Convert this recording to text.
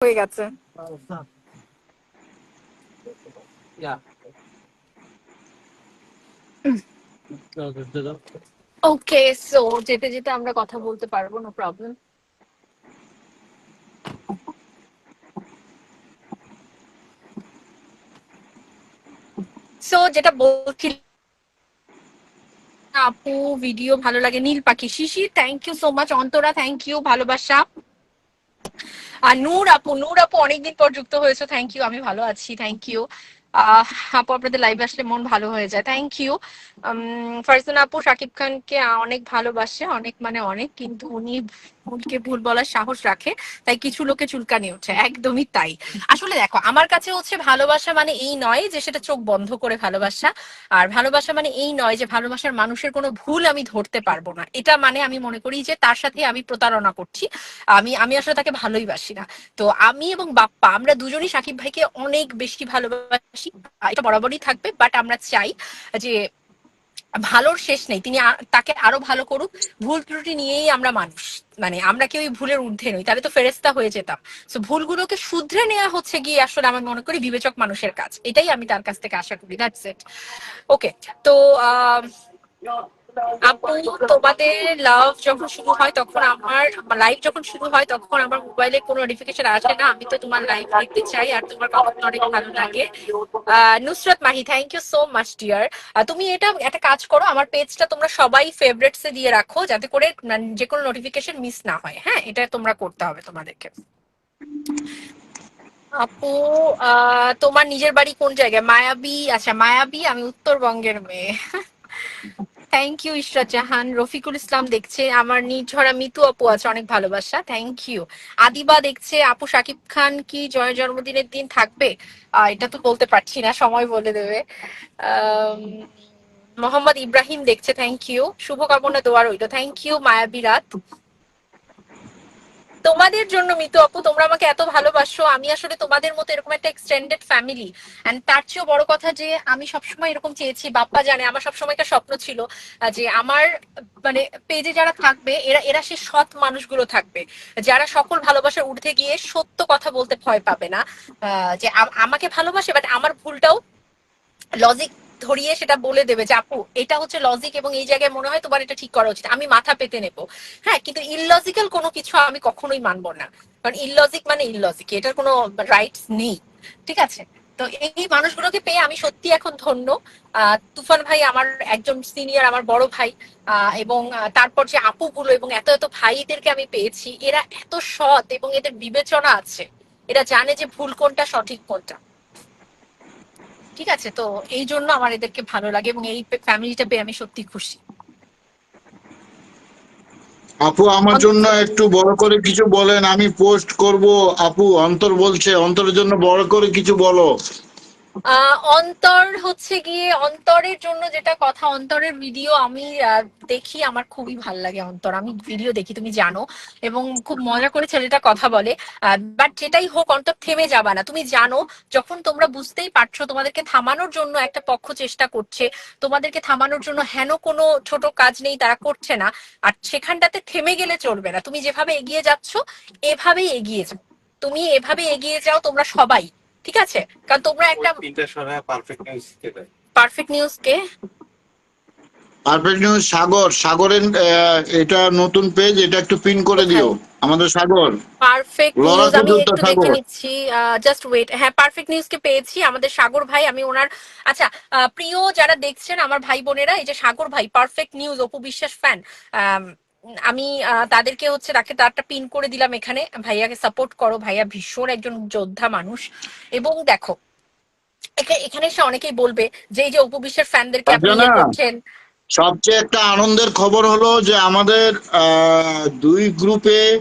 হয়ে গেছে। Okay so যেতে যেতে আমরা কথা বলতে পারব নো প্রবলেম সো যেটা বলছিল আপু ভিডিও ভালো লাগে, নীল পাখি শিশি thank you so much Antara thank you ভালোবাসা। আর নূর আপু নূর আপু অনেকদিন পর যুক্ত হয়েছে। থ্যাংক ইউ আমি ভালো আছি। থ্যাংক ইউ আপু, আপনাদের লাইভে আসলে মন ভালো হয়ে যায়। থ্যাংক ইউ ফারজানা আপু, শাকিব খানকে অনেক ভালোবাসে, অনেক মানে অনেক, কিন্তু উনি ভুলকে ভুল বলার সাহস রাখে, তাই কিছু লোকে চুলকানি ওঠে, একদমই তাই। আসলে দেখো, আমার কাছে হচ্ছে ভালোবাসা মানে এই নয় যে সেটা চোখ বন্ধ করে ভালোবাসা, আর ভালোবাসা মানে এই নয় যে ভালোবাসার মানুষের কোনো ভুল আমি ধরতে পারব না। এটা মানে আমি মনে করি যে তার সাথে আমি প্রতারণা করছি, আমি আমি আসলে তাকে ভালোই বাসি না। তো আমি এবং বাপ্পা, আমরা দুজনই সাকিব ভাইকে অনেক বেশি ভালোবাসি। এটা বরাবরই থাকবে বাট আমরা চাই যে ভালোর শেষ নেই তিনি তাকে আরও ভালো করুক ভুল ত্রুটি নিয়েই আমরা মানুষ মানে আমরা কেউ ভুলের ঊর্ধ্বে নই তাহলে তো ফেরেস্তা হয়ে যেতাম। তো ভুলগুলোকে শুধরে নেওয়া হচ্ছে গিয়ে আসলে আমি মনে করি বিবেচক মানুষের কাজ এটাই আমি তার কাছ থেকে আশা করি দ্যাটস ইট ওকে তো আহ, আপু, তোমাদের লাভ যখন শুরু হয় তখন আমার লাইভ যখন শুরু হয় তখন আমার মোবাইলে কোনো নোটিফিকেশন আসে না। আমি তো তোমার লাইভ দেখতে চাই আর তোমার কথা অনেক ভালো লাগে। Nusrat Mahi thank you so much dear তুমি এটা, একটা কাজ করো, আমার পেজটা তোমরা সবাই ফেভারিটস এ দিয়ে রাখো যাতে করে মানে যে কোনো নোটিফিকেশন মিস না হয়। হ্যাঁ এটা তোমরা করতে হবে তোমাদেরকে। আপু তোমার নিজের বাড়ি কোন জায়গায়? মায়াবী আচ্ছা মায়াবী আমি উত্তরবঙ্গের মেয়ে। থ্যাংক ইউ ইশরাত জাহান রফিকুল ইসলাম দেখছে, আমার নির্ঝরা মিতু আপু আছে, অনেক ভালোবাসা। থ্যাংক ইউ আদিবা দেখছে, আপু সাকিব খান কি জয় জন্মদিনের দিন থাকবে? এটা তো বলতে পারছি না, সময় বলে দেবে। মোহাম্মদ ইব্রাহিম দেখছে থ্যাংক ইউ শুভকামনা, দোয়া রইল। থ্যাংক ইউ মায়াবী রাত। তোমাদের জন্য, মিতু আপু, তোমরা আমাকে এত ভালোবাসো। আমি আসলে তোমাদের মতো এরকম একটা এক্সটেন্ডেড ফ্যামিলি এন্ড তার চেয়েও বড় কথা যে, আমি সবসময় এরকম চেয়েছি, বাপ্পা জানে, আমার সবসময় একটা স্বপ্ন ছিল যে আমার মানে পেজে যারা থাকবে, এরা এরা সে সৎ মানুষগুলো থাকবে। যারা সকল ভালোবাসার ঊর্ধ্বে গিয়ে সত্য কথা বলতে ভয় পাবে না। যে আম- আমাকে ভালোবাসে বাট আমার ভুলটাও লজিক ধরিয়ে সেটা বলে দেবে যে, আপু, এটা হচ্ছে লজিক এবং এই জায়গায় মনে হয় তোমার এটা ঠিক করা উচিত। আমি মাথা পেতে নেব। হ্যাঁ কিন্তু ইললজিক্যাল কোনো কিছু আমি কখনোই মানবো না। কারণ ইললজিক মানে ইললজিক এটার কোনো রাইটস নেই। ঠিক আছে? তো এই মানুষগুলোকে পেয়ে আমি সত্যি এখন ধন্য। তুফান ভাই আমার একজন সিনিয়র আমার বড় ভাই এবং তারপর যে আপুগুলো এবং এত এত ভাইদেরকে আমি পেয়েছি, এরা এত সৎ এবং এদের বিবেচনা আছে। এরা জানে যে ভুল কোনটা, সঠিক কোনটা। ঠিক আছে তো এই জন্য আমার এদেরকে ভালো লাগে এবং এই ফ্যামিলিটা পেয়ে আমি সত্যি খুশি। আপু আমার জন্য একটু বড় করে কিছু বলেন আমি পোস্ট করব। আপু অন্তর বলছে অন্তরের জন্য বড় করে কিছু বলো। অন্তর হচ্ছে গিয়ে অন্তরের জন্য যেটা কথা, অন্তরের ভিডিও আমি দেখি, আমার খুবই ভালো লাগে অন্তর। আমি ভিডিও দেখি, তুমি জানো। এবং খুব মজা করে ছেলেটা কথা বলে। বাট যেটাই হোক, অন্তর থেমে যাবা না। তুমি জানো, যখন তোমরা বুঝতেই পারছ, তোমাদেরকে থামানোর জন্য একটা পক্ষ চেষ্টা করছে। তোমাদেরকে থামানোর জন্য হেন কোনো ছোট কাজ নেই, তারা করছে না। আর সেখানটাতে থেমে গেলে চলবে না। তুমি যেভাবে এগিয়ে যাচ্ছ, এভাবেই এগিয়ে যাও। তুমি এভাবে এগিয়ে যাও, তোমরা সবাই। ঠিক আছে? কারণ তোমরা একটা তিনটা পারফেক্ট নিউজ দিতে পারফেক্ট নিউজ কে? Perfect news Sagar. সাগরের আহ, এটা নতুন পেজ এটা একটু পিন করে দিও। আমাদের সাগর। পারফেক্ট নিউজ আমি একটু দেখে নিচ্ছি জাস্ট ওয়েট হ্যাঁ পারফেক্ট নিউজ কে পেয়েছি আমাদের সাগর ভাই আমি ওনার আচ্ছা আহ, প্রিয় যারা দেখছেন আমার ভাই বোনেরা এই যে সাগর ভাই perfect news Apu Biswas fan আমি তাদেরকে হচ্ছে তাকে তারটা পিন করে দিলাম এখানে। ভাইয়াকে সাপোর্ট করো ভাইয়া ভীষণ একজন যোদ্ধা মানুষ। এবং দেখো এখা- এখানে এসে অনেকেই বলবে যে এই যে উপবিশ্বের ফ্যানদেরকে আপনি ইয়ে করছেন। সবচেয়ে একটা আনন্দের খবর হলো যে আমাদের আহ, দুই গ্রুপে